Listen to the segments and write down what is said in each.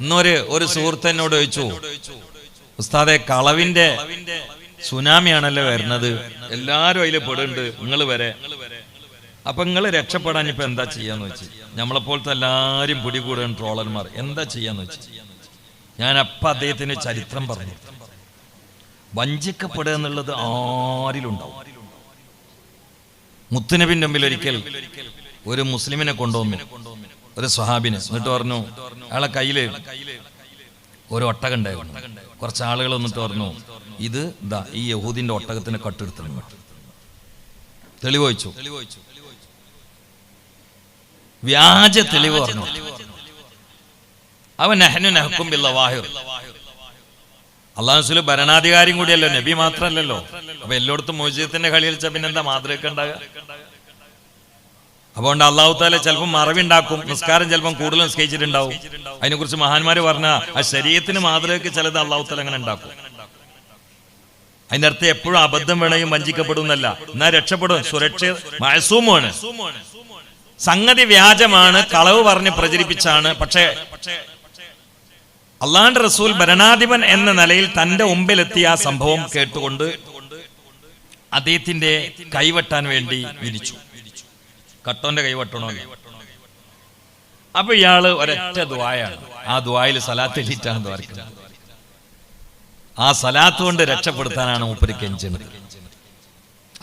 ഇന്നൊരു ഒരു സുഹൃത്ത് എന്നോട് ചോദിച്ചു ഉസ്താദെ കളവിന്റെ സുനാമിയാണല്ലോ വരുന്നത്. എല്ലാരും അതിൽ പെടുന്നുണ്ട് നിങ്ങൾ വരെ. അപ്പൊ നിങ്ങൾ രക്ഷപ്പെടാൻ ഇപ്പൊ എന്താ ചെയ്യാന്ന് വെച്ച്? നമ്മളെപ്പോലത്തെ എല്ലാരും പിടികൂടാൻ ട്രോളന്മാർ എന്താ ചെയ്യാന്ന് വെച്ച്? ഞാൻ അപ്പ അദ്ദേഹത്തിന് ചരിത്രം പറഞ്ഞു. വഞ്ചിക്കപ്പെടുക എന്നുള്ളത് ആരിലുണ്ടാവും? മുത്തുനബിന്റെ മുമ്പിൽ ഒരിക്കൽ ഒരു മുസ്ലിമിനെ കൊണ്ടുവന്നു. ഒരു സ്വഹാബിന്. എന്നിട്ട് പറഞ്ഞു അയാളെ കയ്യിൽ ഒരു ഒട്ടക ഉണ്ടായിരുന്നു. കുറച്ച് ആളുകൾ എന്നിട്ട് പറഞ്ഞു ഇത് ദാ ഈ യഹൂദിന്റെ ഒട്ടകത്തിന് കട്ടെടുത്തു തെളിവ് വെച്ചു വ്യാജ തെളിവ് പറഞ്ഞു. അവൻ നെഹനു നെഹക്കും ബില്ല ഭരണാധികാരിയും കൂടിയല്ലോ നബി മാത്രമല്ലല്ലോ അപ്പൊ എല്ലായിടത്തും മോചിതത്തിന്റെ കളി കളിച്ച പിന്നെന്താ മാതൃക ഉണ്ടാകുക അതുകൊണ്ട് അള്ളാഹു താല ചിലപ്പോൾ മറവിണ്ടാക്കും നിസ്കാരം ചിലപ്പം കൂടുതൽ നിസ്കരിച്ചിട്ടുണ്ടാവും. അതിനെക്കുറിച്ച് മഹാന്മാര് പറഞ്ഞ ആ ശരീരത്തിന് മാതൃകയ്ക്ക് ചിലത് അള്ളാഹു താല അങ്ങനെ ഉണ്ടാക്കും. അതിന്റെ അർത്ഥം എപ്പോഴും അബദ്ധം വേണയും വഞ്ചിക്കപ്പെടും എന്നല്ല എന്നാ രക്ഷപ്പെടും. സുരക്ഷ മഴസൂമാണ് സംഗതി വ്യാജമാണ് കളവ് പറഞ്ഞ് പ്രചരിപ്പിച്ചാണ്. പക്ഷേ അള്ളാന്റെ റസൂൽ ഭരണാധിപൻ എന്ന നിലയിൽ തന്റെ മുമ്പിലെത്തിയ ആ സംഭവം കേട്ടുകൊണ്ട് അദ്ദേഹത്തിന്റെ കൈവെട്ടാൻ വേണ്ടി വിരിച്ചു കട്ടോന്റെ കൈവെട്ടണോ അപ്പൊ ഇയാൾ ഒരൊറ്റ ദ്വായാണ് ആ ദ്വായിൽ സലാത്ത് എലിറ്റാണ് ദ്വാരിക്കുന്നത് ആ സലാത്ത് കൊണ്ട് രക്ഷപ്പെടുത്താനാണ് മൂപ്പര് കെഞ്ചുന്നത്.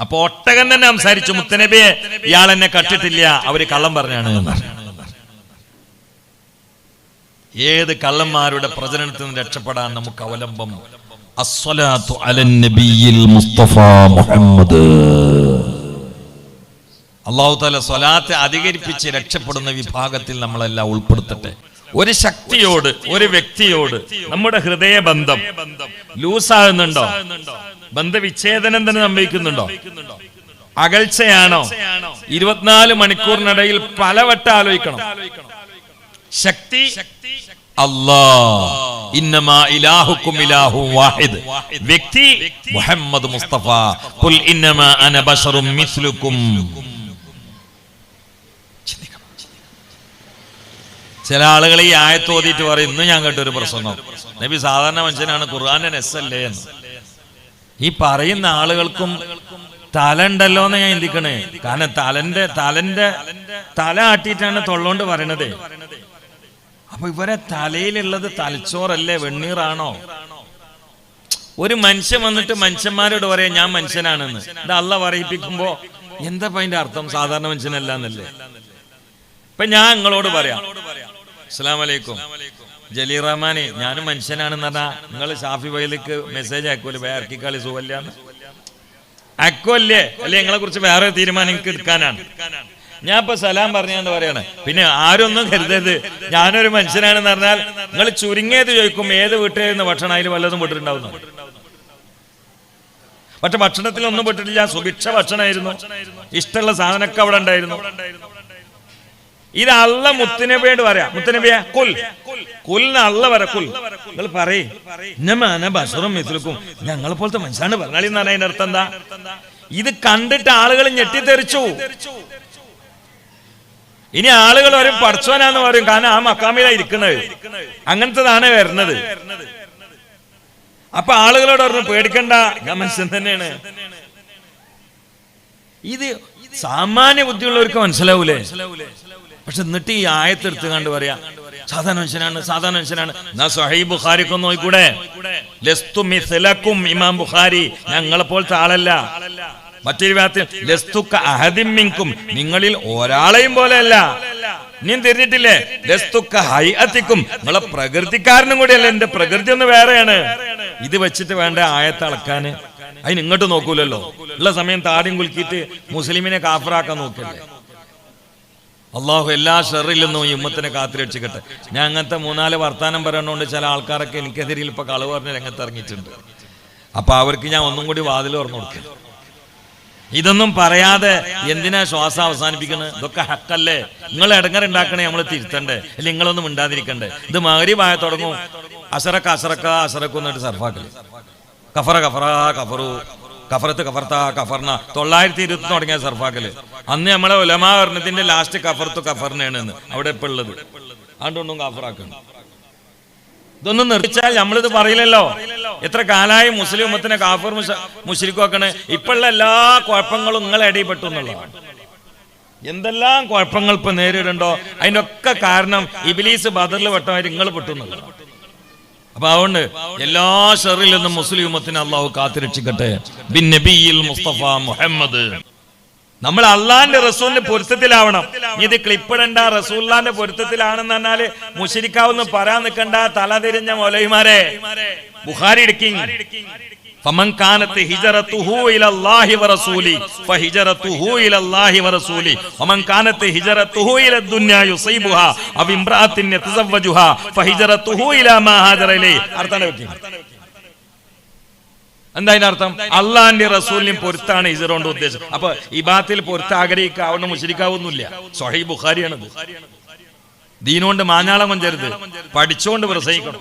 അപ്പൊ ഒട്ടകം തന്നെ സംസാരിച്ചു മുത്തനബിയെ ഇയാൾ എന്നെ കട്ടിട്ടില്ല അവർ കള്ളം പറഞ്ഞാണ് ഏത് കള്ളന്മാരുടെ പ്രചരണത്തിൽ നിന്ന് രക്ഷപ്പെടാൻ നമുക്ക് അവലംബം? അസ്വലാത്തു അലൻ നബിയിൽ മുസ്തഫ മുഹമ്മദ്. അള്ളാഹു താല സ്വലാത്തെ അധികരിപ്പിച്ച് രക്ഷപ്പെടുന്ന വിഭാഗത്തിൽ നമ്മളെല്ലാം ഉൾപ്പെടുത്തട്ടെ. ഒരു ശക്തിയോട് ഒരു വ്യക്തിയോട് നമ്മുടെ ഹൃദയ ബന്ധം ലൂസാകുന്നുണ്ടോ? ബന്ധവിച്ഛേദനം തന്നെ സംഭവിക്കുന്നുണ്ടോ? അകൽച്ചയാണോ? ഇരുപത്തിനാല് മണിക്കൂറിനിടയിൽ പലവട്ടം ആലോചിക്കണം. ശക്തി വ്യക്തി മുസ്തഫ അന ബശറും മിസ്ലുക്കും. ചില ആളുകൾ ഈ ആയത്ത് ഓതിയിട്ട് പറയും ഇന്ന് ഞാൻ കേട്ടൊരു പ്രസംഗം. നബി സാധാരണ മനുഷ്യനാണ് ഖുർആാന്റെ നെസ്സല്ലേ എന്ന്. ഈ പറയുന്ന ആളുകൾക്കും തല ഉണ്ടല്ലോ എന്ന് ഞാൻ ചിന്തിക്കണേ. കാരണം തലന്റെ തലന്റെ തല ആട്ടിയിട്ടാണ് തൊള്ളോണ്ട് പറയണത്. അപ്പൊ ഇവരെ തലയിലുള്ളത് തലച്ചോറല്ലേ വെണ്ണീറാണോ? ഒരു മനുഷ്യൻ വന്നിട്ട് മനുഷ്യന്മാരോട് പറയാ ഞാൻ മനുഷ്യനാണെന്ന്. അല്ല പറയിപ്പിക്കുമ്പോ എന്താ അതിന്റെ അർത്ഥം? സാധാരണ മനുഷ്യനല്ല എന്നല്ലേ ഇപ്പൊ ഞാൻ നിങ്ങളോട് പറയാം. അസ്സലാം വലൈക്കും ജലീർ റഹ്മാനെ ഞാനും മനുഷ്യനാണെന്ന് പറഞ്ഞാ നിങ്ങൾ ഷാഫി വൈലിക്ക് മെസ്സേജ് അയക്കൂല? വേർക്കിക്കാളി സുഖല്ലാന്ന് അക്കല്ലേ അല്ലെ നിങ്ങളെ കുറിച്ച് വേറെ തീരുമാനം എടുക്കാനാണ്. ഞാൻ ഇപ്പൊ സലാം പറഞ്ഞാന്ന് പറയാണ്. പിന്നെ ആരൊന്നും കരുതരുത്. ഞാനൊരു മനുഷ്യനാണെന്ന് പറഞ്ഞാൽ നിങ്ങൾ ചുരുങ്ങിയത് ചോദിക്കും ഏത് വീട്ടിലിരുന്ന് ഭക്ഷണം അതിൽ വല്ലതും പെട്ടിട്ടുണ്ടാവുന്നു പക്ഷെ ഭക്ഷണത്തിൽ ഒന്നും പെട്ടിട്ടില്ല സുഭിക്ഷ ഭക്ഷണമായിരുന്നു. ഇഷ്ടമുള്ള സാധനമൊക്കെ അവിടെ ഉണ്ടായിരുന്നു. ഇത് അള്ള മുത്തുനബിയോട് പറയാം. മുത്തുനബിയ കുൽ. കുലിന് അള്ള പറ കുൽ. നിങ്ങൾ പറയും. ഇന്നമാന മിസ്ലുക്കും. ഞങ്ങളെ പോലത്തെ മനുഷ്യനാണ് പറഞ്ഞാളി എന്ന് പറഞ്ഞ അർത്ഥം എന്താ? ഇത് കണ്ടിട്ട് ആളുകൾ ഞെട്ടിത്തെറിച്ചു. ഇനി ആളുകൾ വരും പഠിച്ചോനാന്ന് പറയും. കാരണം ആ മക്കാമിലാ ഇരിക്കുന്നത്. അങ്ങനത്തതാണ് വരുന്നത്. അപ്പൊ ആളുകളോട് പറഞ്ഞു പേടിക്കണ്ട. ഞാൻ മനുഷ്യൻ തന്നെയാണ്. ഇത് സാമാന്യ ബുദ്ധിയുള്ളവർക്ക് മനസ്സിലാവൂലേ? പക്ഷെ എന്നിട്ട് ഈ ആയത്തെടുത്ത് കണ്ട് പറയാ സാധാരണ മനുഷ്യനാണ് സാധാരണ മനുഷ്യനാണ്. എന്നാ സഹീബ് ബുഖാരിക്ക് നോക്കൂടെ ഇമാം ബുഖാരി. ഞങ്ങളെ പോലത്തെ ആളല്ല. മറ്റൊരു വാർത്ത ലസ്തുക്ക അഹദിമിങ്കും നിങ്ങളിൽ ഒരാളെയും പോലെയല്ല. നീ തിരിഞ്ഞിട്ടില്ലേ? ലസ്തുക്ക ഹൈഅത്തിക്കും. നിങ്ങളെ പ്രകൃതിക്കാരനും കൂടിയല്ല. എന്റെ പ്രകൃതി ഒന്ന് വേറെയാണ്. ഇത് വെച്ചിട്ട് വേണ്ട ആയത്ത് അതിന് ഇങ്ങോട്ട് നോക്കൂലല്ലോ. ഉള്ള സമയം താടിയും കുലുക്കിയിട്ട് മുസ്ലിമിനെ കാഫറാക്കാൻ നോക്കല്ലേ? അള്ളാഹു എല്ലാ ഷെറിൽ നിന്നും ഈ ഉമ്മത്തിനെ കാത്തിരക്ഷിക്കട്ടെ. ഞാൻ അങ്ങനത്തെ മൂന്നാൽ വർത്താനം പറയണോണ്ട് ചില ആൾക്കാരൊക്കെ എനിക്കെതിരെ ഇപ്പൊ കളവ് പറഞ്ഞ രംഗത്ത് ഇറങ്ങിയിട്ടുണ്ട് അപ്പൊ അവർക്ക് ഞാൻ ഒന്നും കൂടി വാതിൽ തുറന്നു കൊടുക്കും. ഇതൊന്നും പറയാതെ എന്തിനാ ശ്വാസം അവസാനിപ്പിക്കുന്നത്? ഇതൊക്കെ ഹക്കല്ലേ? നിങ്ങൾ ഇടങ്ങറുണ്ടാക്കണേ നമ്മൾ തിരുത്തണ്ടേ? അല്ലെങ്കിൽ നിങ്ങളൊന്നും ഉണ്ടാതിരിക്കണ്ടേ ഇത് മകരീബായ തുടങ്ങും. അസറക്ക അസറക്ക അസറക്ക എന്നിട്ട് സർഫാക്കൽ. കഫറ കഫറ കഫറു. കഫറത്ത് കഫർത്ത കഫർന തൊള്ളായിരത്തി ഇരുപത്തി തുടങ്ങിയ സർഫാക്കൽ. അന്ന് നമ്മളെ ഉലമാ വർണത്തിന്റെ ലാസ്റ്റ് കഫർത്തു കഫർനാണ് അവിടെ ഇപ്പൊ ഉള്ളത്. അതുകൊണ്ടൊന്നും കഫറാക്കണം ഇതൊന്നും നിർത്തിച്ചാൽ നമ്മളിത് പറയില്ലല്ലോ. എത്ര കാലായി മുസ്ലിം ഉമ്മത്തിനെ കാഫർ മുഷരിക്കുവാക്കണ് ഇപ്പോഴുള്ള എല്ലാ കുഴപ്പങ്ങളും നിങ്ങളെ ഇടയിൽപ്പെട്ടു എന്നുള്ളതാണ്. എന്തെല്ലാം കുഴപ്പങ്ങൾ ഇപ്പൊ അതിന്റെ ഒക്കെ കാരണം ഇബിലീസ് ബദറിൽ വട്ടമായിട്ട് നിങ്ങൾ പെട്ടു എന്നുള്ളതാണ്. അപ്പൊ അതുകൊണ്ട് എല്ലാ ഷെറിൽ നിന്നും മുസ്ലിം ഉമ്മത്തിനെ അള്ളാഹു കാത്തിരക്ഷിക്കട്ടെ ബിൻ നബിയിൽ മുസ്തഫ മുഹമ്മദ്. നമ്മൾ അള്ളാന്റെ റസൂലിന്റെ പൊരുത്തത്തിലാവണം. ഇത് ക്ലിപ്പിടണ്ട റസൂല്ലാന്റെ പൊരുത്തത്തിലാണെന്ന് പറഞ്ഞാൽ മുഷിരിക്കാവെന്ന് പറയാൻ നിൽക്കണ്ട തല തിരിഞ്ഞ മൊലൈമാരെ ബുഹാരി ഇടുക്കി فمن كانت هجرته الى الله ورسوله فهجرته الى الله ورسوله ومن كانت هجرته الى الدنيا يصيبها او امراه يتزوجها فهجرته الى ما هاجر اليه അർത്ഥം വെക്കി എന്താ അതിന്റെ അർത്ഥം അള്ളാന്റെ റസൂലിനും പൊരുത്താണ് ഹിജറ കൊണ്ട് ഉദ്ദേശം അപ്പൊ ഇബാത്തിൽ പൊരുത്ത് ആഗ്രഹിക്കാവുന്ന മുഷരിക്കാവുന്നില്ല സൊഹൈ ബുഖാരിയാണത് ദീനുകൊണ്ട് മാഞ്ഞാളം കൊഞ്ചരുത് പഠിച്ചുകൊണ്ട് പ്രസംഗിക്കണം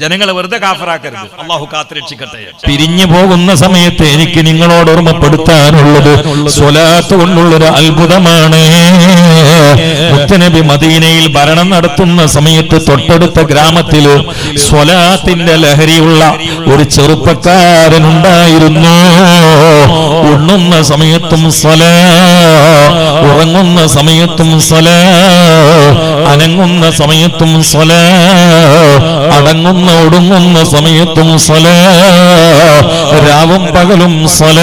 ജനങ്ങളെ വെറുതെ കാഫറാക്കരുത്. അള്ളാഹു കാത്തിരക്ഷിക്കട്ടെ. പിരിഞ്ഞു പോകുന്ന സമയത്ത് എനിക്ക് നിങ്ങളോട് ഓർമ്മപ്പെടുത്താനുള്ളത് സ്വലാത്ത് കൊണ്ടുള്ളൊരു അത്ഭുതമാണ്. മുത്തനബി മദീനയിൽ ഭരണം നടത്തുന്ന സമയത്ത് തൊട്ടടുത്ത ഗ്രാമത്തിൽ സ്വലാത്തിന്റെ ലഹരിയുള്ള ഒരു ചെറുപ്പക്കാരൻ ഉണ്ടായിരുന്നു. ഉണ്ണുന്ന സമയത്തും സ്വല ഉറങ്ങുന്ന സമയത്തും സ്വല അനങ്ങുന്ന സമയത്തും സ്വല അടങ്ങുന്ന ഒടുങ്ങുന്ന സമയത്തും സ്വല രാവും പകലും സ്വല.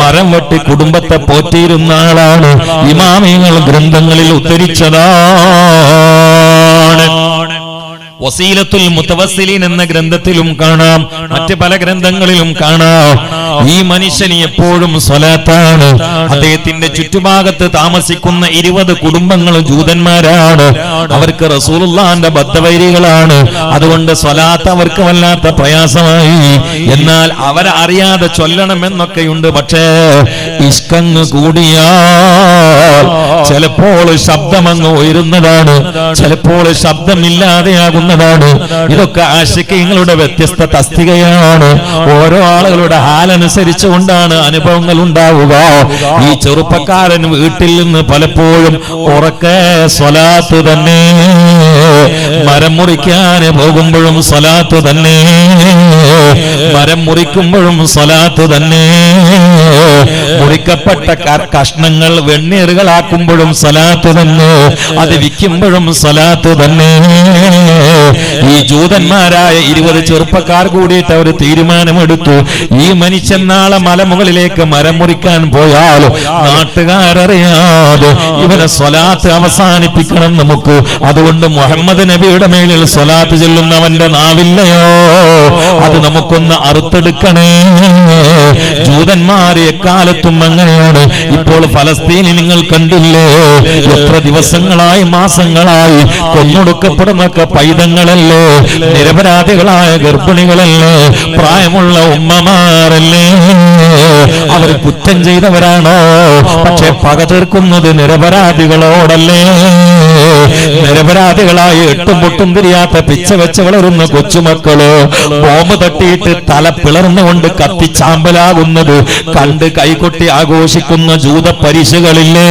മരം വെട്ടി കുടുംബത്തെ പോറ്റിയിരുന്ന ആളാണ് ഇമാമിയങ്ങൾ ഗ്രന്ഥങ്ങളിൽ ഉദ്ധരിച്ചതാണ് വസീലത്തുൽ മുത്തവസിലിൻ എന്ന ഗ്രന്ഥത്തിലും കാണാം. മറ്റ് പല ഗ്രന്ഥങ്ങളിലും കാണാം. ഈ മനുഷ്യൻ എപ്പോഴും സ്വലാത്താണ്. അദ്ദേഹത്തിന്റെ ചുറ്റുഭാഗത്ത് താമസിക്കുന്ന ഇരുപത് കുടുംബങ്ങൾ ജൂതന്മാരാണ്. അവർക്ക് റസൂലുള്ളാന്റെ ബദ്ധവൈരികളാണ്. അതുകൊണ്ട് സ്വലാത്ത് അവർക്ക് വല്ലാത്ത പ്രയാസമായി. എന്നാൽ അവരെ അറിയാതെ ചൊല്ലണമെന്നൊക്കെയുണ്ട്. പക്ഷേ ഇഷ്കങ്ങ് കൂടിയാ ചിലപ്പോൾ ശബ്ദമങ്ങ് ഉയരുന്നതാണ്. ചിലപ്പോൾ ശബ്ദമില്ലാതെയാകുന്നതാണ് ഇതൊക്കെ ആശിക്കങ്ങളുടെ വ്യത്യസ്ത തസ്തികയാണ്. ഓരോ ആളുകളുടെ ഹാലനുസരിച്ച് കൊണ്ടാണ് അനുഭവങ്ങൾ ഉണ്ടാവുക. ഈ ചെറുപ്പക്കാരൻ വീട്ടിൽ നിന്ന് പലപ്പോഴും ഉറക്കെ സ്വലാത്ത് തന്നെ. മരം മുറിക്കാൻ പോകുമ്പോഴും സ്വലാത്ത് തന്നെ. മരം മുറിക്കുമ്പോഴും സ്വലാത്ത് തന്നെ. മുറിക്കപ്പെട്ട കഷ്ണങ്ങൾ വെണ്ണീറുകളാക്കുമ്പോഴും സ്വലാത്ത് തന്നെ. അത് വിൽക്കുമ്പോഴും സ്വലാത്ത് തന്നെ. ഈ ജൂതന്മാരായ ഇരുപത് ചെറുപ്പക്കാർ കൂടിയിട്ട് അവർ തീരുമാനമെടുത്തു. ഈ മനുഷ്യൻ നാളെ മലമുകളിലേക്ക് മരം മുറിക്കാൻ പോയാലോ നാട്ടുകാരറിയാതെ ഇവരെ സ്വലാത്ത് അവസാനിപ്പിക്കണം നമുക്ക്. അതുകൊണ്ട് മുഹമ്മദ് നബിയുടെ മേലിൽ സ്വലാത്ത് ചെല്ലുന്നവന്റെ നാവില്ലയോ? അത് നമുക്കൊന്ന് അറുത്തെടുക്കണേ. ജൂതന്മാർ എക്കാലത്തും അങ്ങനെയാണ്. ഇപ്പോൾ ഫലസ്തീനി നിങ്ങൾ കണ്ടില്ലേ? എത്ര ദിവസങ്ങളായി മാസങ്ങളായി കൊന്നൊടുക്കപ്പെടുന്നൊക്കെ പൈതങ്ങളല്ലേ നിരപരാധികളായ ഗർഭിണികളല്ലേ? പ്രായമുള്ള ഉമ്മമാരല്ലേ? അവർ കുറ്റം ചെയ്തവരാണോ. പക്ഷെ പക തീർക്കുന്നത് നിരപരാധികളോടല്ലേ? നിരപരാധികളായി എട്ടും പൊട്ടും തിരിയാത്ത പിച്ച വെച്ച് വളരുന്ന കൊച്ചുമക്കൾ. ബോംബ് തട്ടിയിട്ട് തല പിളർന്നുകൊണ്ട് കത്തിച്ചാമ്പലാകുന്നത് കണ്ട് കൈകൊട്ടി ആഘോഷിക്കുന്ന ജൂത പരിശകളില്ലേ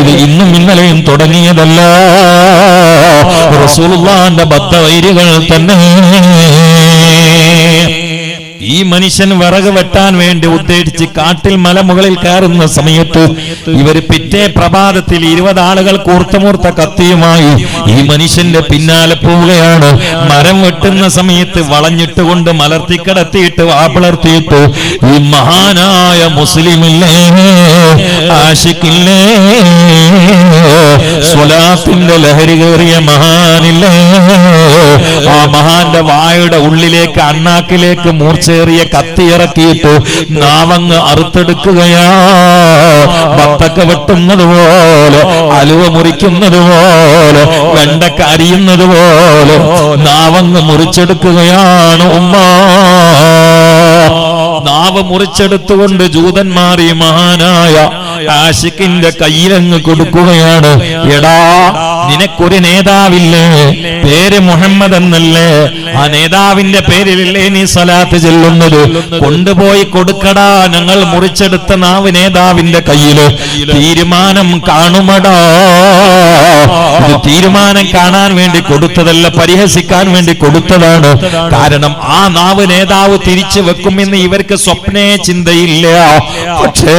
ഇത് ഇന്നും ഇന്നലെയും തുടങ്ങിയതല്ല. ബദ്ധവൈരികൾ തന്നെ. ഈ മനുഷ്യൻ വിറക് വെട്ടാൻ വേണ്ടി ഉദ്ദേശിച്ച് കാട്ടിൽ മലമുകളിൽ കയറുന്ന സമയത്ത് ഇവർ പിറ്റേ പ്രഭാതത്തിൽ ഇരുപത് ആളുകൾ കൂർത്തമൂർത്ത കത്തിയുമായി ഈ മനുഷ്യന്റെ പിന്നാലെ പോവുകയാണ്. മരം വെട്ടുന്ന സമയത്ത് വളഞ്ഞിട്ടുകൊണ്ട് മലർത്തിക്കടത്തിയിട്ട് വാപ്പിളർത്തിയിട്ട് ഈ മഹാനായ മുസ്ലിമില്ലേ ആശിക്കില്ലേ സ്വലാത്തിന്റെ ലഹരി കയറിയ മഹാനില്ലേ ആ മഹാന്റെ വായുടെ ഉള്ളിലേക്ക് അണ്ണാക്കിലേക്ക് മൂർച്ചേറിയ കത്തിയിറക്കിയിട്ട് നാവങ്ങ് അറുത്തെടുക്കുകയാ. ബത്തക്ക വെട്ടുന്നത് പോലെ അലുവ മുറിക്കുന്നത് പോലെ വെണ്ടക്ക അരിയുന്നത് പോലെ നാവങ്ങ് മുറിച്ചെടുക്കുകയാണ് ഉമ്മ. നാവ് മുറിച്ചെടുത്തുകൊണ്ട് ജൂതന്മാർ ഈ മഹാനായ ആഷിക്കിന്റെ കയ്യിലങ്ങ് കൊടുക്കുകയാണ്. എടാ നിനക്കൊരു നേതാവില്ലേ? പേര് മുഹമ്മദ് എന്നല്ലേ? ആ നേതാവിന്റെ പേരിലല്ലേ നീ സലാത്ത് ചെല്ലുന്നത്? കൊണ്ടുപോയി കൊടുക്കടാ. ഞങ്ങൾ മുറിച്ചെടുത്ത നാവ് നേതാവിന്റെ കയ്യിൽ. തീരുമാനം കാണുമടാ. ഇത് തീരുമാനം കാണാൻ വേണ്ടി കൊടുത്തതല്ല പരിഹസിക്കാൻ വേണ്ടി കൊടുത്തതാണ്. കാരണം ആ നാവ് നേതാവ് തിരിച്ചു വെക്കുമെന്ന് ഇവർക്ക് സ്വപ്നേ ചിന്തയില്ല. പക്ഷേ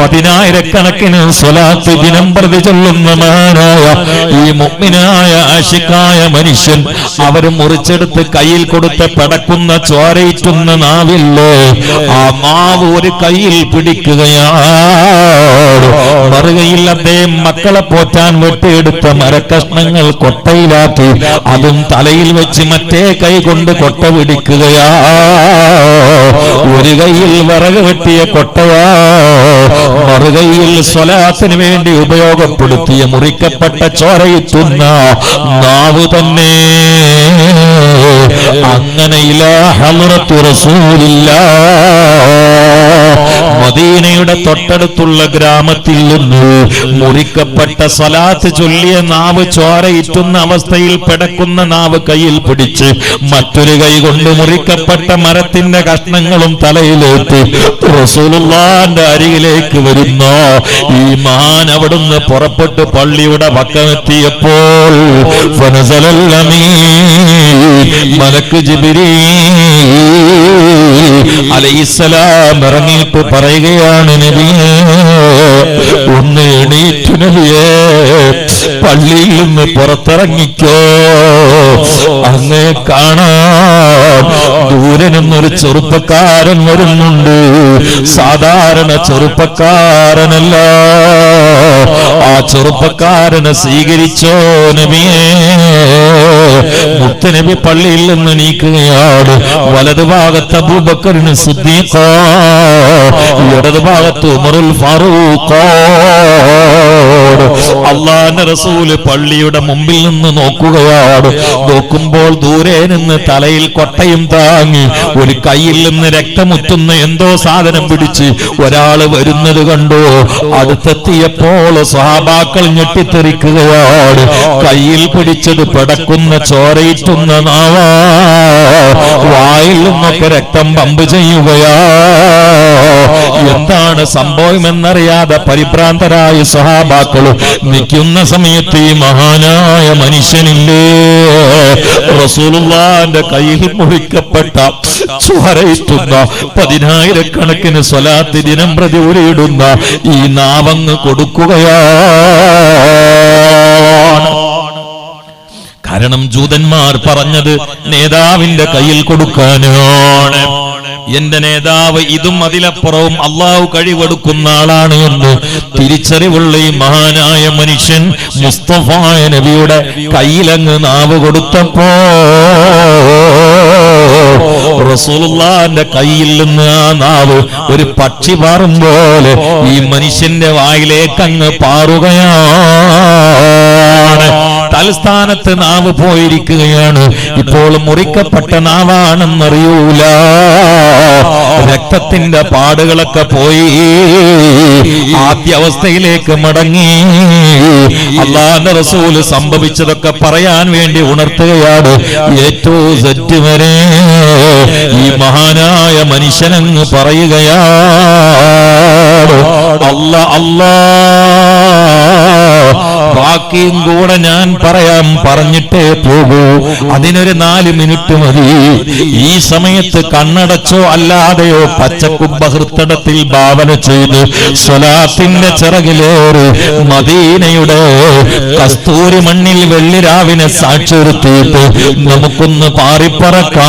പതിനായിരക്കണക്കിന് സ്വലാത്ത് ദിനം പ്രതി ചൊല്ലുന്ന മഹാനായ ഈ മുഗ്മിനായ ആശിക്കായ മനുഷ്യൻ അവർ മുറിച്ചെടുത്ത് കയ്യിൽ കൊടുത്ത് പടക്കുന്ന ചോരയിറ്റുന്ന നാവില്ലേ? ആ നാവ് ഒരു കയ്യിൽ പിടിക്കുകയാണ് മറുകയിൽ അദ്ദേഹം മക്കളെ പോറ്റാൻ വെട്ടിയെടുത്ത മരക്കഷ്ണങ്ങൾ കൊട്ടയിലാക്കി. അതും തലയിൽ വെച്ച് മറ്റേ കൈ കൊണ്ട് കൊട്ട പിടിക്കുകയാ. ഒരു കൈയിൽ വിറക് വെട്ടിയ കൊട്ടയാ. മറുകൈയിൽ സ്വലാത്തിന് വേണ്ടി ഉപയോഗപ്പെടുത്തിയ മുറിക്കപ്പെട്ട ചോരയിത്തുന്ന നാവ് തന്നെ. അങ്ങനെ ഇലാ റസൂലില്ല. മദീനയുടെ തൊട്ടടുത്തുള്ള ഗ്രാമത്തിൽ നിന്ന് മുറിക്കപ്പെട്ട സ്വലാത്ത് ചൊല്ലിയ നാവ് ചോരയിറ്റുന്ന അവസ്ഥയിൽ പിടക്കുന്ന നാവ് കയ്യിൽ പിടിച്ച് മറ്റൊരു കൈ കൊണ്ട് മുറിക്കപ്പെട്ട മരത്തിന്റെ കഷ്ണങ്ങളും തലയിലേറ്റ് റസൂലുള്ളാന്റെ അരികിലേക്ക് വരുന്നു. ഈ മാൻ അവിടുന്ന് പുറപ്പെട്ട് പള്ളിയുടെ പക്കമെത്തിയപ്പോൾ മലക്ക് ജിബിരീ അലൈസലാം ഇറങ്ങിയിട്ട് പറയുകയാണ് നബിയേ ഒന്ന് എണീറ്റു നബിയേ പള്ളിയിൽ നിന്ന് പുറത്തിറങ്ങിക്കോ. അങ്ങേ കാണാം ദൂരെ നിന്നൊരു ചെറുപ്പക്കാരൻ വരുന്നുണ്ട്. സാധാരണ ചെറുപ്പക്കാരനല്ല. ചെറുപ്പക്കാരനെ സ്വീകരിച്ചോ നബിയേ? മുത്തനബി പള്ളിയിൽ നിന്ന് നീക്കുകയാണ്. വലതുഭാഗത്ത് അബൂബക്കറിന് സിദ്ദീഖ ഇടതുഭാഗത്ത് ഉമറുൽ ഫാറൂഖ്. അള്ളാന്റെ റസൂൽ പള്ളിയുടെ മുമ്പിൽ നിന്ന് നോക്കുകയാണ്. നോക്കുമ്പോൾ ദൂരെ നിന്ന് തലയിൽ കൊട്ടയും താങ്ങി ഒരു കയ്യിൽ നിന്ന് രക്തമുത്തുന്ന എന്തോ സാധനം പിടിച്ച് ഒരാൾ വരുന്നത് കണ്ടു. അടുത്തെത്തിയപ്പോൾ സഹാബാക്കൾ ഞെട്ടിത്തെറിക്കുകയാണ്. കയ്യിൽ പിടിച്ചത് പിടക്കുന്ന ചോരയിട്ടുന്ന നാവാ. വായിൽ നിന്നൊക്കെ രക്തം പമ്പ് ചെയ്യുകയാ എന്താണ് സംഭവം എന്നറിയാതെ പരിഭ്രാന്തരായ സഹാബാക്കളും നിൽക്കുന്ന സമയത്ത് ഈ മഹാനായ മനുഷ്യനില്ലേ? റസൂലുള്ളാന്റെ കയ്യിൽ മുറിക്കപ്പെട്ട ചോരയിട്ടുന്ന പതിനായിരക്കണക്കിന് സ്വലാത്ത് ദിനം പ്രതി ഉരിയിടുന്ന ഈ നാവങ്ങ് കൊടുക്കുകയാണ്. കാരണം ജൂതന്മാർ പറഞ്ഞത് നേതാവിന്റെ കയ്യിൽ കൊടുക്കാനാണ്. എന്റെ നേതാവ് ഇതും അതിലപ്പുറവും അള്ളാഹു കഴിവെടുക്കുന്ന ആളാണ് എന്ന് തിരിച്ചറിവുള്ള ഈ മഹാനായ മനുഷ്യൻ മുസ്തഫായ നബിയുടെ കയ്യിലങ്ങ് നാവ് കൊടുത്തപ്പോ റസൂലുള്ളാന്റെ കയ്യിൽ നിന്ന് ആ നാവ് ഒരു പക്ഷി പാറും പോലെ ഈ മനുഷ്യന്റെ വായിലേക്കങ്ങ് പാറുകയാ തലസ്ഥാനത്ത് നാവ് പോയിരിക്കുകയാണ്. ഇപ്പോൾ മുറിക്കപ്പെട്ട നാവാണെന്നറിയൂല. രക്തത്തിന്റെ പാടുകളൊക്കെ പോയി. ആദ്യ അവസ്ഥയിലേക്ക് മടങ്ങി. അള്ളാന്റെ റസൂൽ സംഭവിച്ചതൊക്കെ പറയാൻ വേണ്ടി ഉണർത്തുകയാണ്. ഏറ്റവും സെറ്റ് വരെ ഈ മഹാനായ മനുഷ്യനങ്ങ് പറയുകയാണ്. അല്ല അല്ലാ. ബാക്കിയും കൂടെ ഞാൻ പറയാം പറഞ്ഞിട്ടേ പോകൂ. അതിനൊരു നാല് മിനിറ്റ് മതി. ഈ സമയത്ത് കണ്ണടച്ചോ അല്ലാതെയോ പച്ചക്കുമ്പ ഹൃത്തടത്തിൽ ഭാവന ചെയ്ത് സ്വലാത്തിന്റെ ചിറകിലേറി മദീനയുടെ കസ്തൂരി മണ്ണിൽ വെള്ളിരാവിനെ സാക്ഷിർത്തിയിട്ട് നമുക്കൊന്ന് പാറിപ്പറക്കാം.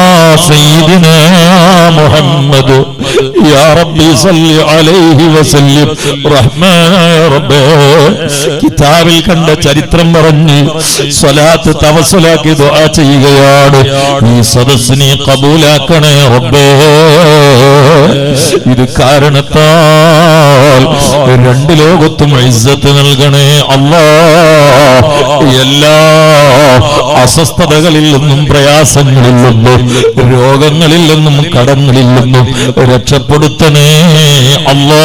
سيدنا محمد يا ربي صل عليه وسلم رحمن يا رب കിതാബിൽ കണ്ട ചരിത്രം പറഞ്ഞ് സ്വലാത്ത് തവസുലാക്കി ദുആ ചെയ്യുകയാണ് ഈ സദസ്സിനെ കബൂലാക്കണേ റബ്ബേ ഇത് കാരണത്താൽ രണ്ട് ലോകത്തും ഇസ്സത്ത് നൽകണേ അല്ലാ. എല്ലാ അസ്വസ്ഥതകളിൽ നിന്നും പ്രയാസങ്ങളിൽ നിന്നും രോഗങ്ങളിൽ നിന്നും കടങ്ങളിൽ നിന്നും രക്ഷപ്പെടുത്തണേ അല്ലാ.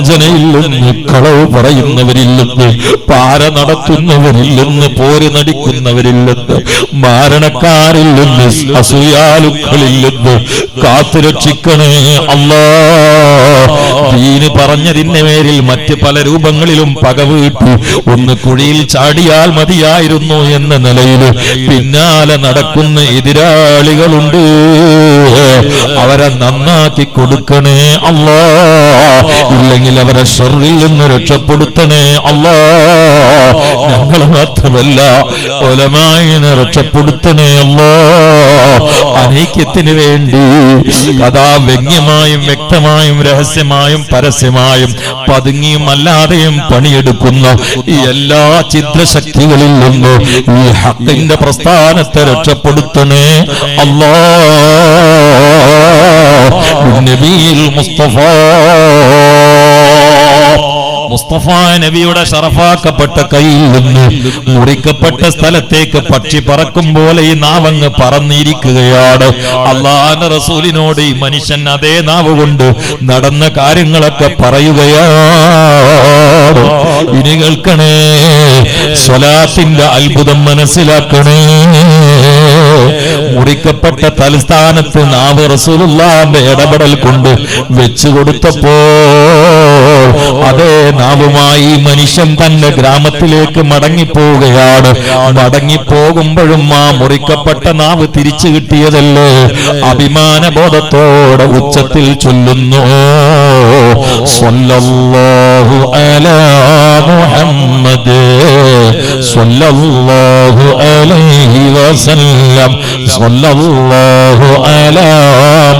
വഞ്ചനയിൽ നിന്ന് കളവ് പറയുന്നവരില്ലെന്ന് പാര നടത്തുന്നവരില്ലെന്ന് പോര് നടിക്കുന്നവരില്ലെന്ന് മാരണക്കാരില്ലെന്ന് നിന്ന് കാത്തുരക്ഷിക്കണേ അല്ലാ. ദീന് പറഞ്ഞതിന്റെ പേരിൽ മറ്റ് പല രൂപങ്ങളിലും പകവീട്ടു ഒന്ന് കുഴിയിൽ ചാടിയാൽ മതിയായിരുന്നു എന്ന നിലയിൽ പിന്നാലെ നടക്കുന്ന എതിരാളികളുണ്ട്. അവരെ നന്നാക്കി കൊടുക്കണേ അല്ലാ. അവരെ ഷെറിൽ നിന്ന് രക്ഷപ്പെടുത്തണേ അല്ലാ. ഞങ്ങൾ മാത്രമല്ല കൊലമായി രക്ഷപ്പെടുത്തണേ അല്ലാ. അനൈക്യത്തിന് വേണ്ടി കഥാ വ്യംഗ്യമായും വ്യക്തമായും രഹസ്യമായും പരസ്യമായും പതുങ്ങിയും അല്ലാതെയും പണിയെടുക്കുന്ന ഈ എല്ലാ ചിത്രശക്തികളിൽ നിന്ന് ഈ ഹക്കിന്റെ പ്രസ്ഥാനത്തെ രക്ഷപ്പെടുത്തണേ അല്ലാ. മുസ്തഫ മുസ്തഫ നബിയുടെ ഷറഫാക്കപ്പെട്ട കയ്യിൽ നിന്ന് മുറിക്കപ്പെട്ട സ്ഥലത്തേക്ക് പക്ഷി പറക്കും പോലെ ഈ നാവങ്ങ് പറന്നിരിക്കുകയാണ്. അള്ളാഹ് റസൂലിനോട് ഈ മനുഷ്യൻ അതേ നാവ് കൊണ്ട് നടന്ന കാര്യങ്ങളൊക്കെ പറയുകയാണ്. ഇനി കേൾക്കണേ സ്വലാത്തിന്റെ അത്ഭുതം മനസ്സിലാക്കണേ. മുറിക്കപ്പെട്ട തലസ്ഥാനത്ത് നാവ് റസൂലുള്ളാന്റെ ഇടപെടൽ കൊണ്ട് വെച്ചു കൊടുത്തപ്പോ അതേ നാവുമായി മനുഷ്യൻ തന്റെ ഗ്രാമത്തിലേക്ക് മടങ്ങിപ്പോവുകയാണ്. മടങ്ങിപ്പോകുമ്പോഴും ആ മുറിക്കപ്പെട്ട നാവ് തിരിച്ചു കിട്ടിയതല്ലേ? അഭിമാനബോധത്തോടെ ഉച്ചത്തിൽ ചൊല്ലുന്നു. സ്വല്ലല്ലാഹു അലാ മുഹമ്മദ് സ്വല്ലല്ലാഹു അലൈഹി വസല്ലം. സ്വല്ലല്ലാഹു അലാ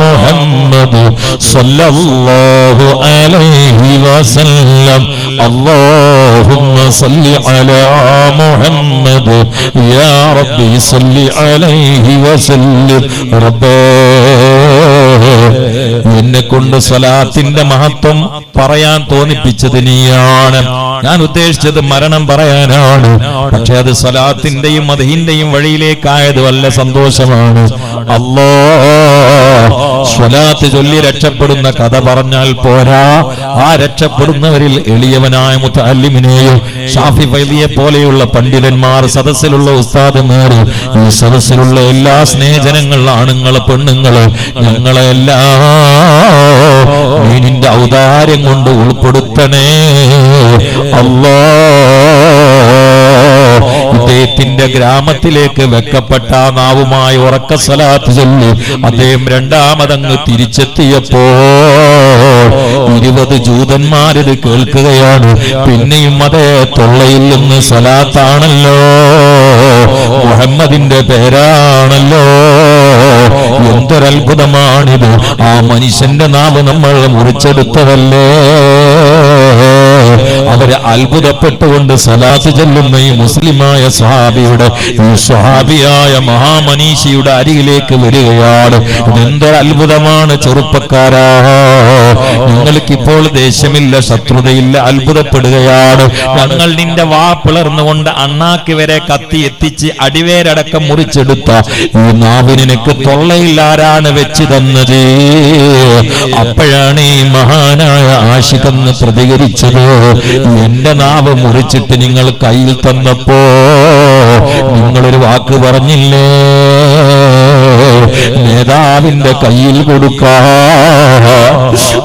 മുഹമ്മദ് സ്വല്ലല്ലാഹു അലൈഹി വസല്ലം. اللهم صل على محمد يا ربي صل عليه وسلم رباه എന്നെ കൊണ്ട് സ്വലാത്തിന്റെ മഹത്വം പറയാൻ തോന്നിപ്പിച്ചത് നീയാണ്. ഞാൻ ഉദ്ദേശിച്ചത് മരണം പറയാനാണ്. പക്ഷെ അത് സ്വലാത്തിന്റെയും മതഹിന്റെയും വഴിയിലേക്കായത് വല്ല സന്തോഷമാണ്. അല്ലോ സ്വലാത്ത് ചൊല്ലി രക്ഷപ്പെടുന്ന കഥ പറഞ്ഞാൽ പോരാ. ആ രക്ഷപ്പെടുന്നവരിൽ എളിയവനായ മുത്തല്ലിമിനെയും ഷാഫി വൈദിയെ പോലെയുള്ള പണ്ഡിതന്മാർ സദസ്സിലുള്ള ഉസ്താദന്മാർ ഈ സദസ്സിലുള്ള എല്ലാ സ്നേഹജനങ്ങൾ ആണുങ്ങൾ പെണ്ണുങ്ങൾ ഞങ്ങളെല്ലാം നിന്റെ ഔദാര്യം കൊണ്ട് ഉൾപ്പെടുത്തണേ. അല്ലോ ഇദ്ദേഹത്തിന്റെ ഗ്രാമത്തിലേക്ക് വെക്കപ്പെട്ട നാവുമായി ഉറക്ക സലാത്ത് ചൊല്ലി അദ്ദേഹം രണ്ടാമതങ്ങ് തിരിച്ചെത്തിയപ്പോ ഇരുപത് ജൂതന്മാരിത് കേൾക്കുകയാണ്. പിന്നെയും അതേ തൊള്ളയിൽ നിന്ന് സലാത്താണല്ലോ മുഹമ്മദിന്റെ പേരാണല്ലോ. എന്തൊരത്ഭുതമാണിത്? ആ മനുഷ്യന്റെ നാവ് നമ്മൾ മുറിച്ചെടുത്തതല്ലേ? അവരെ അത്ഭുതപ്പെട്ടുകൊണ്ട് സലാത്ത് ചെല്ലുന്ന ഈ മുസ്ലിമായ സ്വഹാബിയുടെ ഈ സ്വഹാബിയായ മഹാമനീഷിയുടെ അരികിലേക്ക് വരികയാണ്. ഇതെന്തൊരു അത്ഭുതമാണ് ചെറുപ്പക്കാരാ. നിങ്ങൾക്ക് ഇപ്പോൾ ദേഷ്യമില്ല ശത്രുതയില്ല അത്ഭുതപ്പെടുകയാണ്. ഞങ്ങൾ നിന്റെ വാ പിളർന്നുകൊണ്ട് അണ്ണാക്ക് വരെ കത്തി എത്തിച്ച് അടിവേരടക്കം മുറിച്ചെടുത്ത ഈ നാവിന് നിനക്ക് തൊള്ളയിൽ വെച്ച് തന്നത് അപ്പോഴാണ് ഈ മഹാനായ ആഷിഖെന്ന് പ്രതികരിച്ചത്. എന്റെ നാവ് മുറിച്ചിട്ട് നിങ്ങൾ കയ്യിൽ തന്നപ്പോ നിങ്ങളൊരു വാക്ക് പറഞ്ഞില്ലേ? നേതാവിന്റെ കയ്യിൽ കൊടുക്കാ.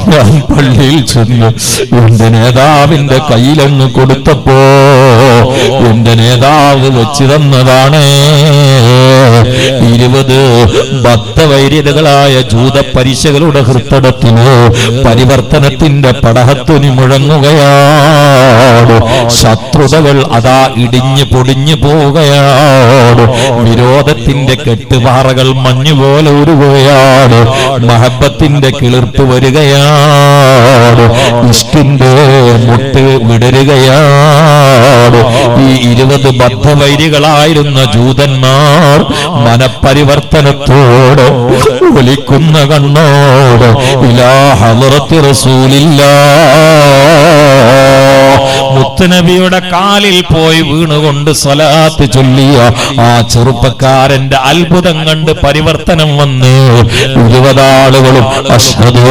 ഞാൻ പള്ളിയിൽ ചെന്ന് എന്റെ നേതാവിന്റെ കയ്യിലങ്ങ് കൊടുത്തപ്പോ എന്റെ നേതാവ് വെച്ചിരുന്നതാണേ ഇരുപത്. ഭക്തവൈര്യതകളായ ജൂത പരീക്ഷകളുടെ ഹൃത്തടത്തിന് പരിവർത്തനത്തിന്റെ പടഹത്തുനി മുഴങ്ങുകയാണ്. ശത്രുതകൾ അതാ ഇടിഞ്ഞു പൊടിഞ്ഞു പോവുകയാണ്. വിരോധത്തിന്റെ കെട്ടുപാറകൾ മഞ്ഞുപോലെ ഉരുകയാണ് മഹബത്തിന്റെ കിളിർപ്പ് വരികയാണ്. ഇഷ്ടിന്റെ മുട്ട് വിടരുകയാണ്. ഈ ഇരുപത് ബദ്ധവൈരികളായിരുന്ന ജൂതന്മാർ മനപരിവർത്തനത്തോട് ഒലിക്കുന്ന കണ്ണോട് ഇലാ ഹളറത്തി റസൂലില്ല. മുത്തുനബിയുടെ കാലിൽ പോയി വീണുകൊണ്ട് സ്വലാത്ത് ചൊല്ലിയ ആ ചെറുപ്പക്കാരന്റെ അത്ഭുതം കണ്ട് പരിവർത്തനം വന്ന് ഇരുപതാളുകളും അഷ്ഹദു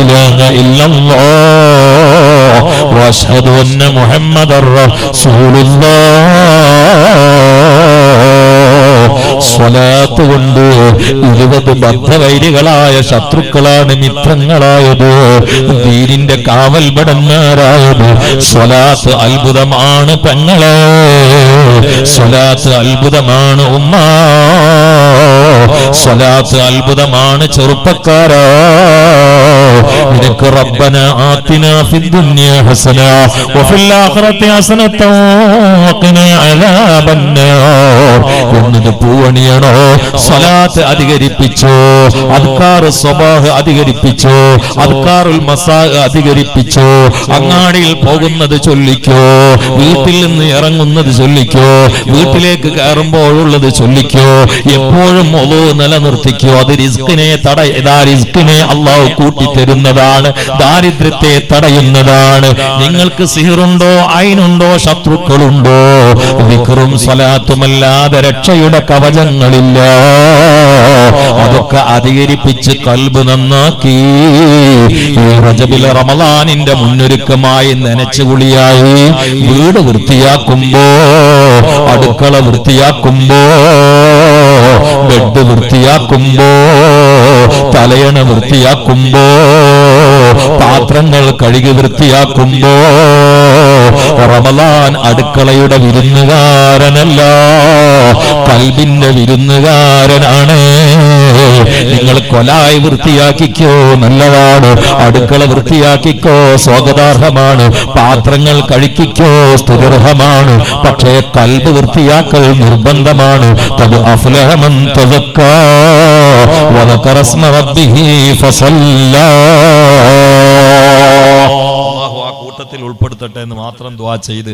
ഇലങ്ങ ഇല്ലല്ലോ അന്ന മുഹമ്മദർ റസൂലുള്ളാഹ് സ്വലാത്ത് കൊണ്ട് ഇരുപത് ബദ്ധവൈരികളായ ശത്രുക്കളാണ് മിത്രങ്ങളായത് ദീനിന്റെ കാവൽഭടന്മാരായത് സ്വലാത്ത് അത്ഭുതമാണ് പെങ്ങളെ. സ്വലാത്ത് അത്ഭുതമാണ് ഉമ്മ. സ്വലാത്ത് അത്ഭുതമാണ് ചെറുപ്പക്കാരാ. നിനക്ക് റബ്ബന ആത്തിന ഫിദ്ദുനിയ ഹസന. വഫിൽ ആഖിറതി ഹസനത എന്നത് പൂവണിയണോ? സ്വലാത്ത് അധികരിപ്പിച്ചോ? അദ്കാർ സ്വബാഹ് അധികരിപ്പിച്ചോ? അദ്കാറുൽ മസാ അധികരിപ്പിച്ചോ? അങ്ങാടിയിൽ പോകുന്നത് ചൊല്ലിക്കോ? വീട്ടിൽ നിന്ന് ഇറങ്ങുന്നത് ചൊല്ലിക്കോ? വീട്ടിലേക്ക് കയറുമ്പോഴുള്ളത് ചൊല്ലിക്കോ? എപ്പോഴും ഒതു നിലനിർത്തിക്കോ? അത് റിസ്കിനെ തട അള്ളാഹ് റിസ്കിനെ അള്ളാഹു കൂട്ടിത്തരുന്നതാണ്. ദാരിദ്ര്യത്തെ തടയുന്നതാണ്. നിങ്ങൾക്ക് സിഹിറുണ്ടോ? അയിനുണ്ടോ? ശത്രുക്കളുണ്ടോ? വിക്റും സ്വലാത്തുമല്ലാതെ രക്ഷയുടെ കവചങ്ങളില്ല. അതൊക്കെ അധികരിപ്പിച്ച് കൽബ് നന്നാക്കി. ഈ റജബിലെ റമദാനിന്റെ മുന്നൊരുക്കമായി നനച്ചുകുളിയായി വീട് വൃത്തിയാക്കുമ്പോ അടുക്കള വൃത്തിയാക്കുമ്പോ ബെഡ് വൃത്തിയാക്കുമ്പോ തലയണ വൃത്തിയാക്കുമ്പോ പാത്രങ്ങൾ കഴുകി വൃത്തിയാക്കുമ്പോ റമലാൻ അടുക്കളയുടെ വിരുന്നുകാരനല്ല. കൽബിന്റെ വിരുന്നുകാരനാണ്. നിങ്ങൾ കൊലായി വൃത്തിയാക്കിക്കോ നല്ലതാണ്. അടുക്കള വൃത്തിയാക്കിക്കോ സ്വാഗതാർഹമാണ്. പാത്രങ്ങൾ കഴിക്കിക്കോ സ്തുതിർഹമാണ്. പക്ഷേ കൽബ് വൃത്തിയാക്കൽ നിർബന്ധമാണ്. തത് അഫ്ലഹമൻ തതക്കാ വലക്കറസ്മ റബ്ബിഹി ഉത്തരവാദിത്തത്തിൽ ഉൾപ്പെടുത്തട്ടെ എന്ന് മാത്രം ദ്വാ ചെയ്ത്